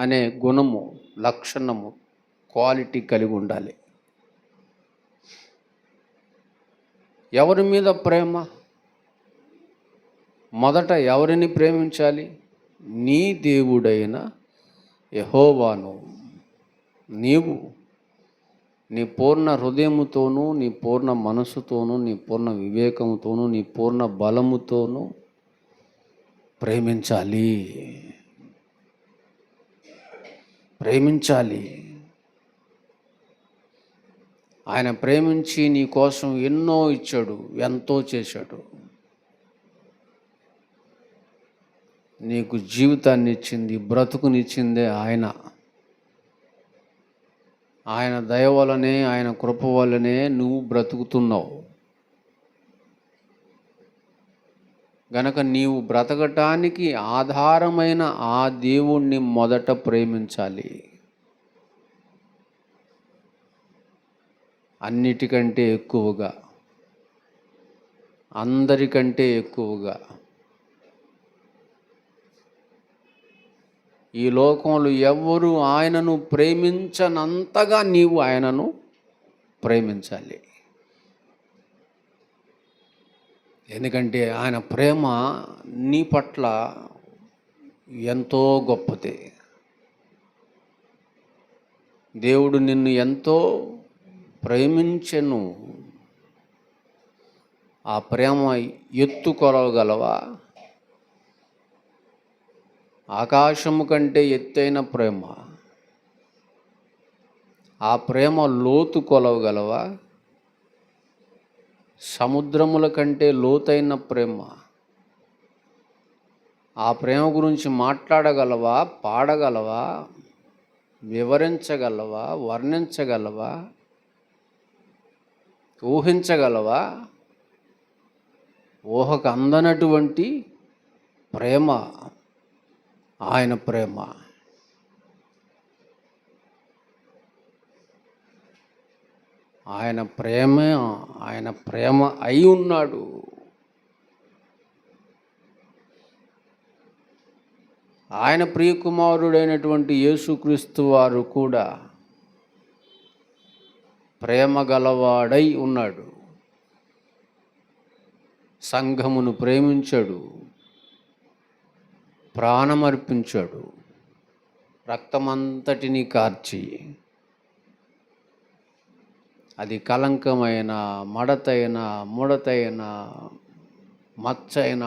అనే గుణము లక్షణము క్వాలిటీ కలిగి ఉండాలి. ఎవరి మీద ప్రేమ? మొదట ఎవరిని ప్రేమించాలి? నీ దేవుడైన యహోవాను. నీవు నీ పూర్ణ హృదయముతోనూ నీ పూర్ణ మనసుతోనూ నీ పూర్ణ వివేకముతోనూ నీ పూర్ణ బలముతోనూ ప్రేమించాలి. ప్రేమించాలి. ఆయన ప్రేమించి నీ కోసం ఎన్నో ఇచ్చాడు ఎంతో చేశాడు. నీకు జీవితాన్ని ఇచ్చింది బ్రతుకునిచ్చిందే ఆయన. ఆయన దయ వలనే ఆయన కృప వలనే నువ్వు బ్రతుకుతున్నావు. గనక నీవు బ్రతకటానికి ఆధారమైన ఆ దేవుణ్ణి మొదట ప్రేమించాలి. అన్నిటికంటే ఎక్కువగా అందరికంటే ఎక్కువగా. ఈ లోకంలో ఎవ్వరూ ఆయనను ప్రేమించనంతగా నీవు ఆయనను ప్రేమించాలి. ఎందుకంటే ఆయన ప్రేమ నీ పట్ల ఎంతో గొప్పది. దేవుడు నిన్ను ఎంతో ప్రేమించెను. ఆ ప్రేమ ఎత్తు కొలవగలవా? ఆకాశము కంటే ఎత్తైన ప్రేమ. ఆ ప్రేమ లోతు కొలవగలవా? సముద్రముల కంటే లోతైన ప్రేమ. ఆ ప్రేమ గురించి మాట్లాడగలవా పాడగలవా వివరించగలవా వర్ణించగలవా ఊహించగలవా? ఊహకు అందనటువంటి ప్రేమ ఆయన ప్రేమ. ఆయన ప్రేమే ఆయన ప్రేమ అయి ఉన్నాడు. ఆయన ప్రియకుమారుడైనటువంటి యేసుక్రీస్తు వారు కూడా ప్రేమ గలవాడై ఉన్నాడు. సంఘమును ప్రేమించాడు. ప్రాణమర్పించాడు. రక్తమంతటిని కార్చి అది కలంకమైన మడతైన ముడతైన మచ్చైన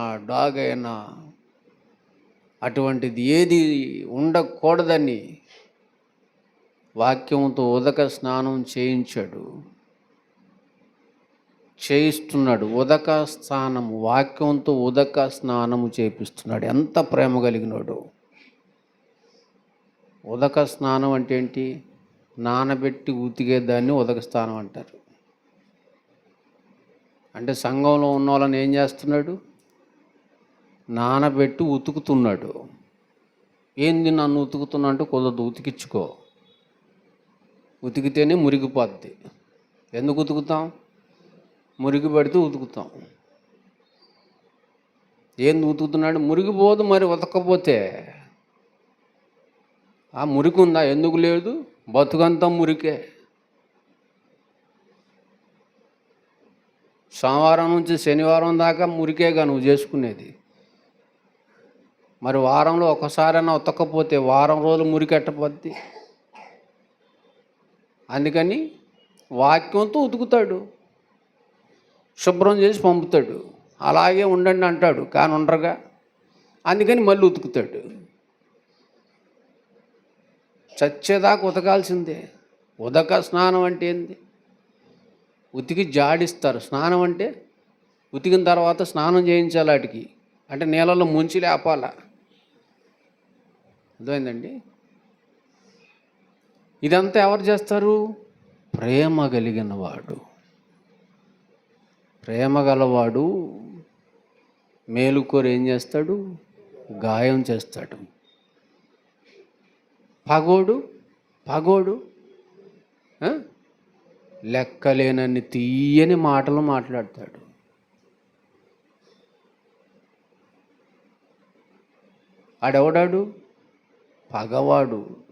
అయినా అటువంటిది ఏది ఉండకూడదని వాక్యంతో ఉదక స్నానం చేయించాడు. చేయిస్తున్నాడు. ఉదక స్నానం వాక్యంతో ఉదక స్నానము చేపిస్తున్నాడు. ఎంత ప్రేమ కలిగినాడు. ఉదక స్నానం అంటే ఏంటి? నానబెట్టి ఉతికేదాన్ని ఉదక స్థానం అంటారు. అంటే సంఘంలో ఉన్న వాళ్ళని ఏం చేస్తున్నాడు? నానబెట్టి ఉతుకుతున్నాడు. ఏంది నన్ను ఉతుకుతున్నా అంటే కుదరదు ఉతికించుకో. ఉతికితేనే మురిగిపోద్ది. ఎందుకు ఉతుకుతాం? మురిగి పడితే ఉతుకుతాం. ఏంది ఉతుకుతున్నాడు? మురిగిపోదు మరి ఉతకపోతే. ఆ మురికి ఉందా ఎందుకు లేదు? బతుకంతా మురికే. సోమవారం నుంచి శనివారం దాకా మురికేగా నువ్వు చేసుకునేది. మరి వారంలో ఒకసారైనా ఉతకపోతే వారం రోజులు మురికెట్టపోద్ది. అందుకని వాక్యంతో ఉతుకుతాడు. శుభ్రం చేసి పంపుతాడు. అలాగే ఉండండి అంటాడు. కానీ ఉండరుగా అందుకని మళ్ళీ ఉతుకుతాడు. చచ్చేదాకా ఉతకాల్సిందే. ఉదక స్నానం అంటే ఏంది? ఉతికి జాడిస్తారు. స్నానం అంటే ఉతికిన తర్వాత స్నానం చేయించాలి వాటికి. అంటే నీళ్ళలో ముంచి లేపాల? అర్థమైందండి? ఇదంతా ఎవరు చేస్తారు? ప్రేమ కలిగిన వాడు ప్రేమ గలవాడు మేలుకోరు ఏం చేస్తాడు? గాయం చేస్తాడు. పగోడు పగోడు లెక్కలేనన్ని తీయని మాటలు మాట్లాడతాడు. ఆడెవడాడు? పగవాడు.